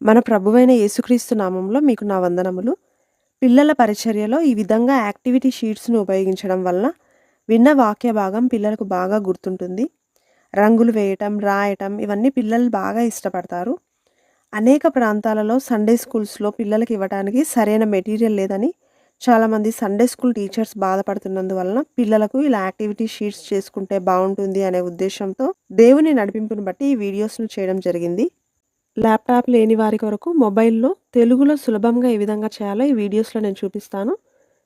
మన ప్రభువైన యేసుక్రీస్తు నామంలో మీకు నా వందనములు. పిల్లల పరిచర్యలో ఈ విధంగా యాక్టివిటీ షీట్స్‌ను ఉపయోగించడం వలన విన్న వాక్య భాగం పిల్లలకు బాగా గుర్తుంటుంది. రంగులు వేయటం, రాయటం ఇవన్నీ పిల్లలు బాగా ఇష్టపడతారు. అనేక ప్రాంతాలలో సండే స్కూల్స్‌లో పిల్లలకి ఇవ్వటానికి సరైన మెటీరియల్ లేదని చాలామంది సండే స్కూల్ టీచర్స్ బాధపడుతున్నందువలన పిల్లలకు ఇలా యాక్టివిటీ షీట్స్ చేసుకుంటే బాగుంటుంది అనే ఉద్దేశంతో దేవుని నడిపింపును బట్టి ఈ వీడియోస్‌ను చేయడం జరిగింది. ల్యాప్‌టాప్ లేని వారి కొరకు మొబైల్‌లో తెలుగులో సులభంగా ఏ విధంగా చేయాలో ఈ వీడియోస్‌లో నేను చూపిస్తాను.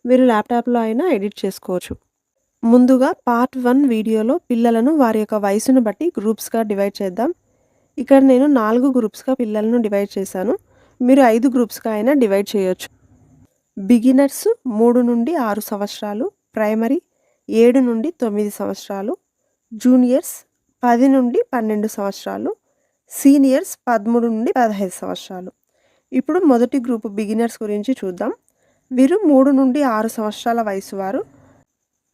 మీరు ల్యాప్‌టాప్‌లో అయినా ఎడిట్ చేసుకోవచ్చు. ముందుగా పార్ట్ వన్ వీడియోలో పిల్లలను వారి యొక్క వయసును బట్టి గ్రూప్స్‌గా డివైడ్ చేద్దాం. ఇక్కడ నేను నాలుగు గ్రూప్స్‌గా పిల్లలను డివైడ్ చేశాను. మీరు ఐదు గ్రూప్స్‌గా అయినా డివైడ్ చేయొచ్చు. బిగినర్స్ మూడు నుండి ఆరు సంవత్సరాలు, ప్రైమరీ ఏడు నుండి తొమ్మిది సంవత్సరాలు, జూనియర్స్ పది నుండి 12 సంవత్సరాలు, సీనియర్స్ 13 నుండి 15 సంవత్సరాలు. ఇప్పుడు మొదటి గ్రూప్ బిగినర్స్ గురించి చూద్దాం. వీరు మూడు నుండి ఆరు సంవత్సరాల వయసు వారు.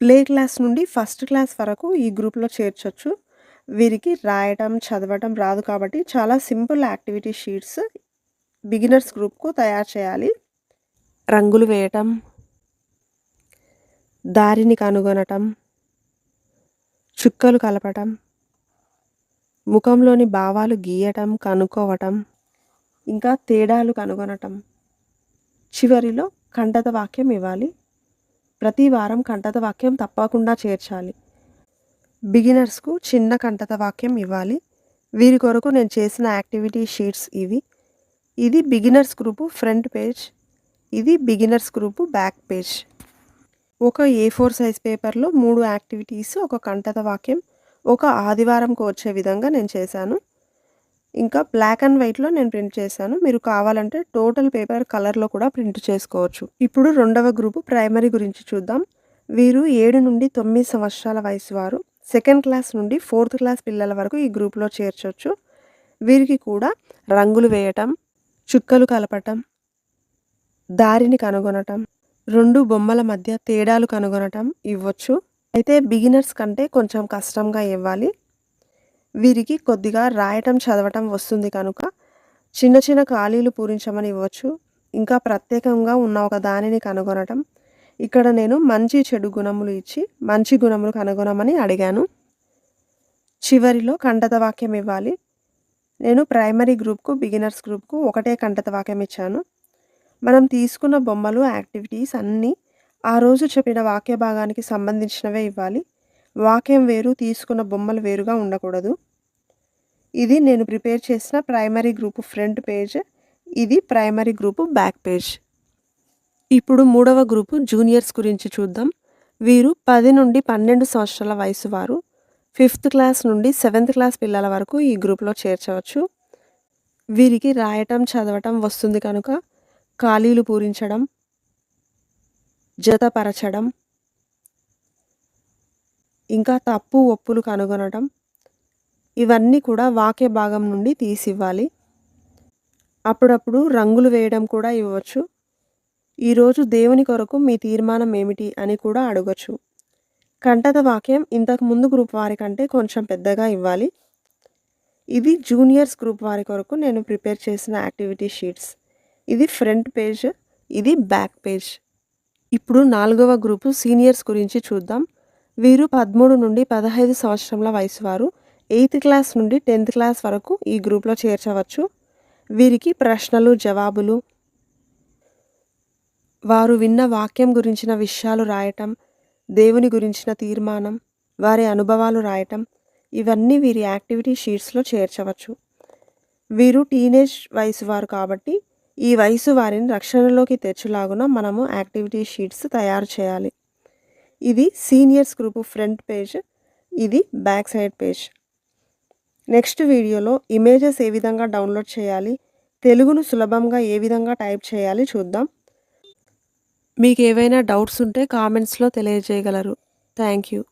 ప్లే క్లాస్ నుండి ఫస్ట్ క్లాస్ వరకు ఈ గ్రూప్‌లో చేర్చొచ్చు. వీరికి రాయటం, చదవటం రాదు కాబట్టి చాలా సింపుల్ యాక్టివిటీ షీట్స్ బిగినర్స్ గ్రూప్‌కు తయారు చేయాలి. రంగులు వేయటం, దారిని కనుగొనటం, చుక్కలు కలపటం, ముఖంలోని భావాలు గీయటం, కనుక్కోవటం, ఇంకా తేడాలు కనుగొనటం. చివరిలో కంటత వాక్యం ఇవ్వాలి. ప్రతి వారం కంటత వాక్యం తప్పకుండా చేర్చాలి. బిగినర్స్‌కు చిన్న కంటత వాక్యం ఇవ్వాలి. వీరి కొరకు నేను చేసిన యాక్టివిటీ షీట్స్ ఇవి. ఇది బిగినర్స్ గ్రూపు ఫ్రంట్ పేజ్. ఇది బిగినర్స్ గ్రూపు బ్యాక్ పేజ్. ఒక ఏ ఫోర్ సైజ్ పేపర్‌లో మూడు యాక్టివిటీస్, ఒక కంటత వాక్యం, ఒక ఆదివారంకు వచ్చే విధంగా నేను చేశాను. ఇంకా బ్లాక్ అండ్ వైట్‌లో నేను ప్రింట్ చేశాను. మీరు కావాలంటే టోటల్ పేపర్ కలర్‌లో కూడా ప్రింట్ చేసుకోవచ్చు. ఇప్పుడు రెండవ గ్రూపు ప్రైమరీ గురించి చూద్దాం. వీరు ఏడు నుండి తొమ్మిది సంవత్సరాల వయసు వారు. సెకండ్ క్లాస్ నుండి ఫోర్త్ క్లాస్ పిల్లల వరకు ఈ గ్రూప్‌లో చేర్చవచ్చు వీరికి కూడా రంగులు వేయటం, చుక్కలు కలపటం, దారిని కనుగొనటం, రెండు బొమ్మల మధ్య తేడాలు కనుగొనటం ఇవ్వొచ్చు. అయితే బిగినర్స్ కంటే కొంచెం కష్టంగా ఇవ్వాలి. వీరికి కొద్దిగా రాయటం, చదవటం వస్తుంది కనుక చిన్న చిన్న ఖాళీలు పూరించమని ఇవ్వచ్చు. ఇంకా ప్రత్యేకంగా ఉన్న ఒక దానిని కనుగొనటం. ఇక్కడ నేను మంచి, చెడు గుణములు ఇచ్చి మంచి గుణములు కనుగొనమని అడిగాను. చివరిలో కంటత వాక్యం ఇవ్వాలి. నేను ప్రైమరీ గ్రూప్‌కు, బిగినర్స్ గ్రూప్‌కు ఒకటే కంటత వాక్యం ఇచ్చాను. మనం తీసుకున్న బొమ్మలు, యాక్టివిటీస్ అన్నీ ఆ రోజు చెప్పిన వాక్య భాగానికి సంబంధించినవే ఇవ్వాలి. వాక్యం వేరు, తీసుకున్న బొమ్మలు వేరుగా ఉండకూడదు. ఇది నేను ప్రిపేర్ చేసిన ప్రైమరీ గ్రూపు ఫ్రంట్ పేజ్. ఇది ప్రైమరీ గ్రూపు బ్యాక్ పేజ్. ఇప్పుడు మూడవ గ్రూపు జూనియర్స్ గురించి చూద్దాం. వీరు పది నుండి 12 సంవత్సరాల వయసు వారు. ఫిఫ్త్ క్లాస్ నుండి సెవెంత్ క్లాస్ పిల్లల వరకు ఈ గ్రూప్‌లో చేర్చవచ్చు. వీరికి రాయటం, చదవటం వస్తుంది కనుక ఖాళీలు పూరించడం, జతపరచడం, ఇంకా తప్పు, ఒప్పులు కనుగొనడం ఇవన్నీ కూడా వాక్య భాగం నుండి తీసివ్వాలి. అప్పుడప్పుడు రంగులు వేయడం కూడా ఇవ్వచ్చు. ఈరోజు దేవుని కొరకు మీ తీర్మానం ఏమిటి అని కూడా అడగచ్చు కంటత వాక్యం ఇంతకు ముందు గ్రూప్ వారి కంటే కొంచెం పెద్దగా ఇవ్వాలి. ఇది జూనియర్స్ గ్రూప్ వారి కొరకు నేను ప్రిపేర్ చేసిన యాక్టివిటీ షీట్స్. ఇది ఫ్రంట్ పేజ్. ఇది బ్యాక్ పేజ్. ఇప్పుడు నాలుగవ గ్రూపు సీనియర్స్ గురించి చూద్దాం. వీరు 13 నుండి పదహైదు సంవత్సరంల వయసు వారు. ఎయిత్ క్లాస్ నుండి 10థ్ క్లాస్ వరకు ఈ గ్రూప్‌లో చేర్చవచ్చు. వీరికి ప్రశ్నలు, జవాబులు వారు విన్న వాక్యం గురించిన విషయాలు రాయటం, దేవుని గురించిన తీర్మానం, వారి అనుభవాలు రాయటం ఇవన్నీ వీరి యాక్టివిటీ షీట్స్‌లో చేర్చవచ్చు. వీరు టీనేజ్ వయసు వారు కాబట్టి ఈ వయసు వారిని రక్షణలోకి తెచ్చులాగున మనము యాక్టివిటీ షీట్స్ తయారు చేయాలి. ఇది సీనియర్స్ గ్రూప్ ఫ్రంట్ పేజ్. ఇది బ్యాక్ సైడ్ పేజ్. నెక్స్ట్ వీడియోలో ఇమేజెస్ ఏ విధంగా డౌన్లోడ్ చేయాలి, తెలుగును సులభంగా ఏ విధంగా టైప్ చేయాలి చూద్దాం. మీకు ఏవైనా డౌట్స్ ఉంటే కామెంట్స్‌లో తెలియజేయగలరు. Thank you.